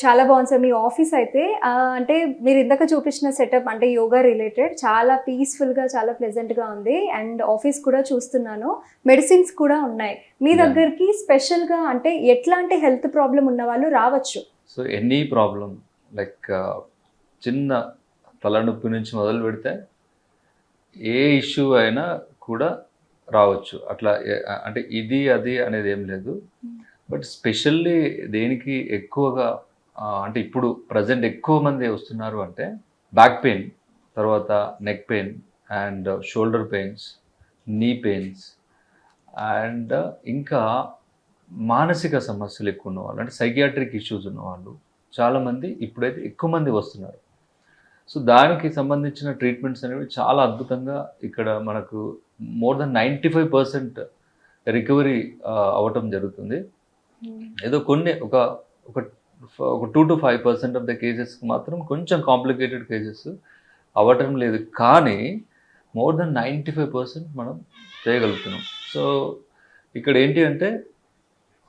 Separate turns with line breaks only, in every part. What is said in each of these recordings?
చాలా బాగుంది సార్. మీ ఆఫీస్ అయితే అంటే మీరు ఇందాక చూపించిన సెటప్ అంటే యోగా రిలేటెడ్ చాలా పీస్ఫుల్గా చాలా ప్లెజెంట్గా ఉంది. అండ్ ఆఫీస్ కూడా చూస్తున్నాను. మెడిసిన్స్ కూడా ఉన్నాయి. మీ. దగ్గరికి స్పెషల్గా అంటే ఎట్లాంటి హెల్త్ ప్రాబ్లం ఉన్న వాళ్ళు రావచ్చు.
సో ఎనీ ప్రాబ్లం లైక్ చిన్న తలనొప్పి నుంచి మొదలు పెడితే ఏ ఇష్యూ అయినా కూడా రావచ్చు. అట్లా అంటే ఇది అది అనేది ఏం లేదు. బట్ స్పెషల్లీ దేనికి ఎక్కువగా అంటే ఇప్పుడు ప్రజెంట్ ఎక్కువ మంది వస్తున్నారు అంటే బ్యాక్ పెయిన్ తర్వాత neck pain and shoulder pains knee pains and ఇంకా మానసిక సమస్యలు ఎక్కువ ఉన్నవాళ్ళు అంటే సైకియాట్రిక్ ఇష్యూస్ ఉన్నవాళ్ళు చాలామంది ఇప్పుడైతే ఎక్కువ మంది వస్తున్నారు. సో దానికి సంబంధించిన ట్రీట్మెంట్స్ అనేవి చాలా అద్భుతంగా ఇక్కడ మనకు more than ninety five percent recovery అవ్వటం జరుగుతుంది. ఏదో కొన్ని ఒక ఒక ఒక two to five percent of the cases మాత్రం కొంచెం కాంప్లికేటెడ్ కేసెస్ అవ్వటం లేదు. కానీ more than ninety five percent మనం చేయగలుగుతున్నాం. సో ఇక్కడ ఏంటి అంటే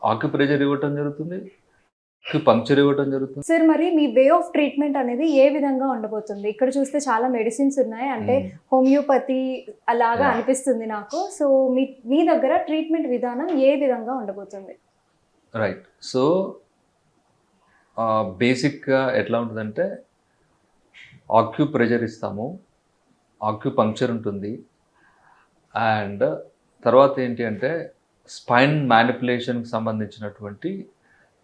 ఆక్యుప్రెజర్ ఇవ్వటం జరుగుతుంది పంక్చర్ ఇవ్వటం జరుగుతుంది.
సార్ మరి మీ వే ఆఫ్ ట్రీట్మెంట్ అనేది ఏ విధంగా ఉండబోతుంది? ఇక్కడ చూస్తే చాలా మెడిసిన్స్ ఉన్నాయి. అంటే హోమియోపతి అలాగా
Yeah.
అనిపిస్తుంది నాకు. సో మీ మీ దగ్గర ట్రీట్మెంట్ విధానం ఏ విధంగా ఉండబోతుంది?
రైట్ సో బేసిక్గా ఎట్లా ఉంటుందంటే ఆక్యూ ప్రెజర్ ఇస్తాము ఆక్యూ పంక్చర్ ఉంటుంది అండ్ తర్వాత ఏంటి అంటే స్పైన్ మ్యానిపులేషన్కి సంబంధించినటువంటి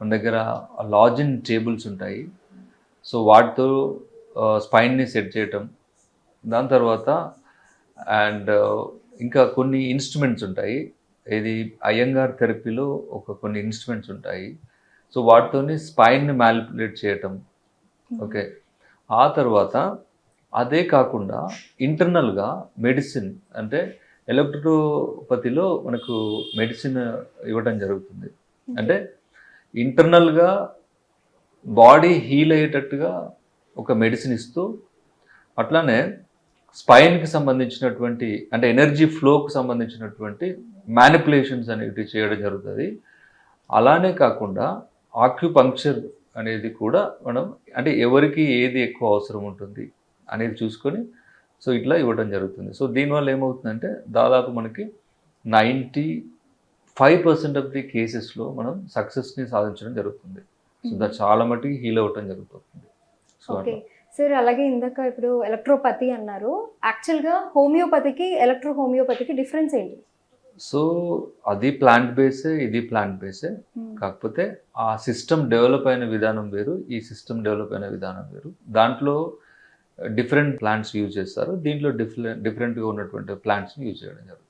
మన దగ్గర లాజిన్ టేబుల్స్ ఉంటాయి. సో వాటితో స్పైన్ని సెట్ చేయటం దాని తర్వాత అండ్ ఇంకా కొన్ని ఇన్స్ట్రుమెంట్స్ ఉంటాయి. ఇది అయ్యంగార్ థెరపీలో ఒక కొన్ని ఇన్స్ట్రుమెంట్స్ ఉంటాయి. సో వాటితోని స్పైన్ని మ్యాలిపులేట్ చేయటం. ఓకే ఆ తర్వాత అదే కాకుండా ఇంటర్నల్గా మెడిసిన్ అంటే ఎలక్ట్రోపతిలో మనకు మెడిసిన్ ఇవ్వడం జరుగుతుంది. అంటే ఇంటర్నల్గా బాడీ హీల్ అయ్యేటట్టుగా ఒక మెడిసిన్ ఇస్తూ అట్లానే స్పైన్కి సంబంధించినటువంటి అంటే ఎనర్జీ ఫ్లోకి సంబంధించినటువంటి మ్యానిపులేషన్స్ అనేవి చేయడం జరుగుతుంది. అలానే కాకుండా ఆక్యుపంక్చర్ అనేది కూడా మనం అంటే ఎవరికి ఏది ఎక్కువ అవసరం ఉంటుంది అనేది చూసుకొని సో ఇట్లా ఇవ్వడం జరుగుతుంది. సో దీనివల్ల ఏమవుతుందంటే దాదాపు మనకి ninety five percent of the కేసెస్లో మనం సక్సెస్ని సాధించడం జరుగుతుంది. సో దా చాలా మటుకి హీల్ అవ్వటం జరుగుతుంది. సో
సార్ అలాగే ఇందాక ఇప్పుడు ఎలక్ట్రోపతి అన్నారు. యాక్చువల్గా హోమియోపతికి ఎలక్ట్రో హోమియోపతికి డిఫరెన్స్ ఏంటి?
సో అది ప్లాంట్ బేసే ఇది ప్లాంట్ బేసే కాకపోతే ఆ సిస్టమ్ డెవలప్ అయిన విధానం వేరు ఈ సిస్టమ్ డెవలప్ అయిన విధానం వేరు. దాంట్లో డిఫరెంట్ ప్లాంట్స్ యూజ్ చేస్తారు. దీంట్లో డిఫరెంట్ డిఫరెంట్గా ఉన్నటువంటి ప్లాంట్స్ని యూజ్ చేయడం జరుగుతుంది.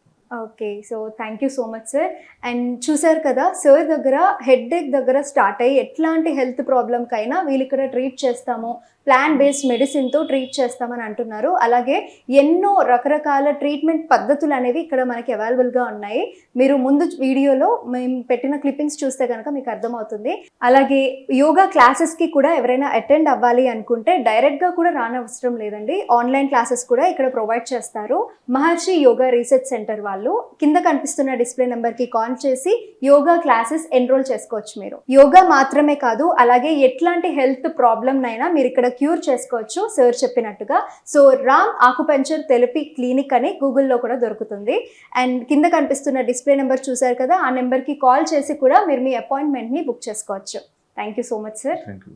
Okay so thank you so much sir and చూసారు కదా సార్ దగ్గర హెడ్ దగ్గర స్టార్ట్ అయ్యి ఎట్లాంటి హెల్త్ ప్రాబ్లమ్కైనా వీళ్ళు ఇక్కడ ట్రీట్ చేస్తాము. ప్లాన్ బేస్డ్ మెడిసిన్తో ట్రీట్ చేస్తామని అంటున్నారు. అలాగే ఎన్నో రకరకాల ట్రీట్మెంట్ పద్ధతులు అనేవి ఇక్కడ మనకి అవైలబుల్గా ఉన్నాయి. మీరు ముందు వీడియోలో మేము పెట్టిన క్లిప్పింగ్స్ చూస్తే కనుక మీకు అర్థమవుతుంది. అలాగే యోగా క్లాసెస్కి కూడా ఎవరైనా అటెండ్ అవ్వాలి అనుకుంటే డైరెక్ట్గా కూడా రానవసరం లేదండి. ఆన్లైన్ క్లాసెస్ కూడా ఇక్కడ ప్రొవైడ్ చేస్తారు. మహర్షి యోగా రీసెర్చ్ సెంటర్ వాళ్ళు కింద కనిపిస్తున్న డిస్ప్లే నెంబర్కి కాల్ చేసి యోగా క్లాసెస్ ఎన్రోల్ చేసుకోవచ్చు మీరు. యోగా మాత్రమే కాదు అలాగే ఎట్లాంటి హెల్త్ ప్రాబ్లమ్నైనా మీరు ఇక్కడ క్యూర్ చేసుకోవచ్చు సార్ చెప్పినట్టుగా. So Ram acupuncture therapy clinic అని గూగుల్లో కూడా దొరుకుతుంది. అండ్ కింద కనిపిస్తున్న డిస్ప్లే నెంబర్ చూసారు కదా ఆ నెంబర్కి కాల్ చేసి కూడా మీరు మీ అపాయింట్మెంట్ని బుక్ చేసుకోవచ్చు. Thank you so much sir.
Thank you